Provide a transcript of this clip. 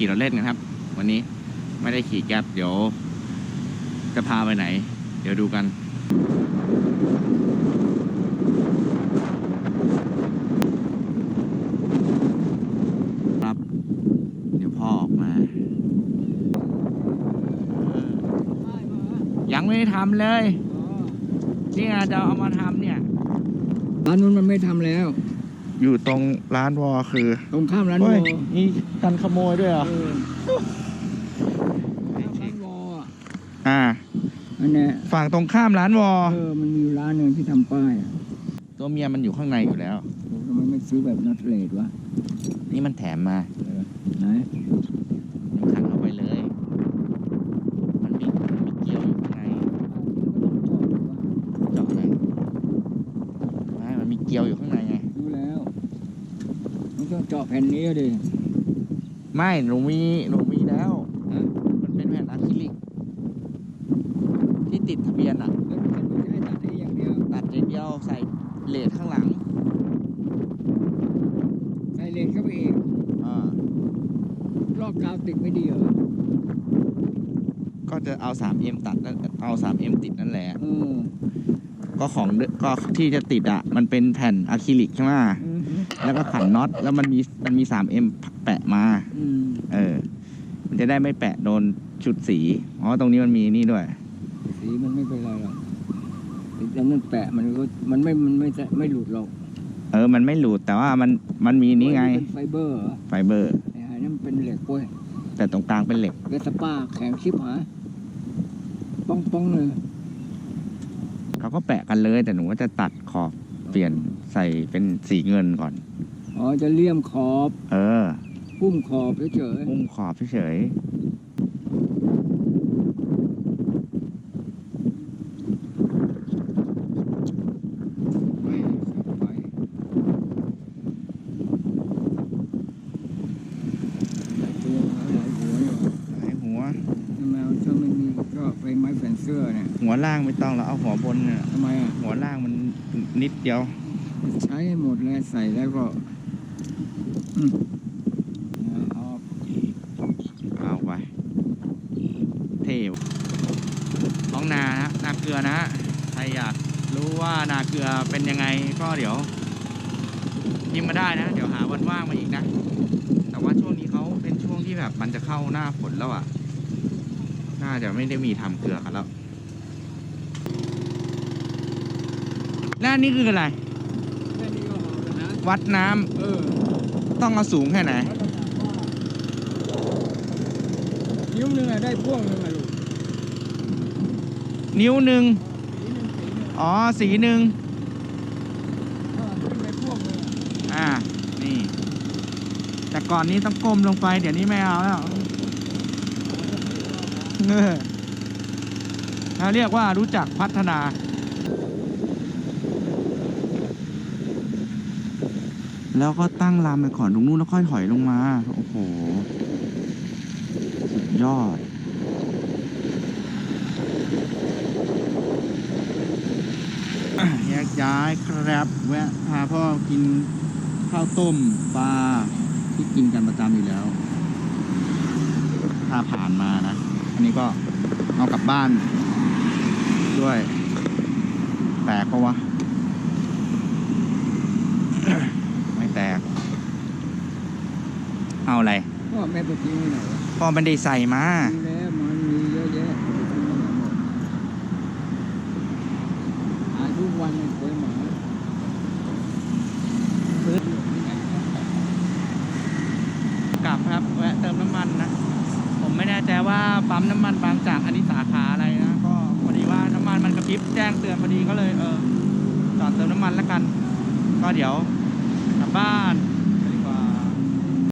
ขี่รถเล่นกันครับ วันนี้ไม่ได้ขี่แก๊ปเดี๋ยว จะพาไปไหน เดี๋ยวดูกันครับเดี๋ยวพ่อออกมายังไม่ได้ทำเลยเนี่ยจะเอามาทำเนี่ยร้านนู้นมันไม่ทำแล้ว อยู่ตรงร้านวอคือตรงข้ามร้านวเฮ้อยนี่กันขโมยด้วยเหรอเออร้านวออะอ่า อันเนี้ยฝั่งตรงข้ามร้านวอ เออมันมีอยู่ร้านหนึ่งที่ทำป้ายอะตัวเมียมันอยู่ข้างในอยู่แล้วโอ้ทำไมไม่ซื้อแบบนัทเลดวะนี่มันแถมมา ไหนมันขันเข้าไปเลย มันมีมันมีเกลียวอยู่ข้างใน เจาะอะไรไม่มันมีเกลียวอยู่ข้างในไง รู้แล้วมัน ต้องเจาะแผ่นนี้ดิไม่หนูมีหนูมีแล้ว มันเป็นแผ่นอะคริลิก ที่ติดทะเบียนอะแล้วมันไม่ใช่ตัดนี้อย่างเดียวตัดอย่างเดียวใส่เลทข้างหลัง ใส่เลนเข้าไปอีกอ่ารอบกาวติดไม่ดีเหรอก็จะเอา 3M ตัดนั่นเอา 3M ติดนั่นแหละเออก็ของเดก็ที่จะติดอะมันเป็นแผ่นอะคริลิกใช่ไหมอืม แล้วก็ขันน็อตแล้วมันมีมันมี 3M แปะมา อืมเออ มันจะได้ไม่แปะโดนชุดสีอ๋อตรงนี้มันมีนี่ด้วย สีมันไม่เป็นไรหรอกแต่นั่นแปะมันก็มันไม่มันไม่ไม่หลุดหรอกเออ มันไม่หลุดแต่ว่ามันมันมีนี่ไงเป็นไฟเบอร์เหรอไฟเบอร์ ไอ้หายนั่นมันเป็นเหล็กเว้ยแต่ตรงกลางเป็นเหล็ก เวสป้าแข็งชิบหายป้องป้องเลยเขาก็แปะกันเลย แต่หนูว่าจะตัดขอบเปลี่ยนใส่เป็นสีเงินก่อน อ๋อจะเลี่ยมขอบเออพุ่มขอบเฉยอุ้มขอบเฉยๆไม่ไฟหลายตัวหลายหัวอยู่ๆหายหัว ทำไมเอาถ้าไม่มีก็ไปไม้แผ่นเสื้อเนี่ยหัวล่างไม่ต้องแล้วเอาหัวบนเนี่ยทำไมอะหัวล่างมันนิดเดียว ใช้ให้หมดเลยใส่แล้วก็อืม เอาเอาไป เทวท้องนานะนาเกลือนะใครอยากรู้ว่านาเกลือเป็นยังไงก็เดี๋ยวพิมพ์มาได้นะ เดี๋ยวหาวันว่างมาอีกนะ แต่ว่าช่วงนี้เขาเป็นช่วงที่แบบมันจะเข้าหน้าฝนแล้วอะ น่าจะไม่ได้มีทำเกลือกันแล้วแล้วอันนี่คืออะไรแค่นี้ก็หอมแล้วนะวัดน้ำเออ ต้องเอาสูงแค่ไหน นิ้วหนึงอะได้พ่วงหนึงอะลูกนิ้วหนึ่งสีหนึ่งสีหนึ่งอ๋อ สีหนึ่งถ้าขึ้นไปพ่วงหนึงอะอ่า นี่ แต่ก่อนนี้ต้องก้มลงไป เดี๋ยวนี้ไม่เอาแล้วเออเขาเรียกว่ารู้จักพัฒนา แล้วก็ตั้งลำไปขอนตรงนู้นแล้วค่อยถอยลงมา โอ้โห สุดยอดอะแยกย้ายครับ แวะพาพ่อกินข้าวต้มปลาที่กินกันประจำอยู่แล้ว ถ้าผ่านมานะ อันนี้ก็เอากลับบ้านด้วยแตกปะวะ ไม่แตก เอาอะไร พ่อ แม่ไปทิ้งไว้ไหนวะพ่อไม่ได้ใส่มาทิ้งแล้วมันมีเยอะแยะไปทิ้งไว้ไหนหมดหาทุกวันเลยเคยหมาซื้อที่ไหนวะกลับครับแวะเติมน้ำมันนะ ผมไม่แน่ใจว่าปั๊มน้ำมันบางจากอันนี้สาขาอะไรนะก็พอดีว่าน้ำมันมันกระพริบแจ้งเตือนพอดีก็เลยเออจอดเติมน้ำมันแล้วกัน ก็เดี๋ยวกลับบ้าน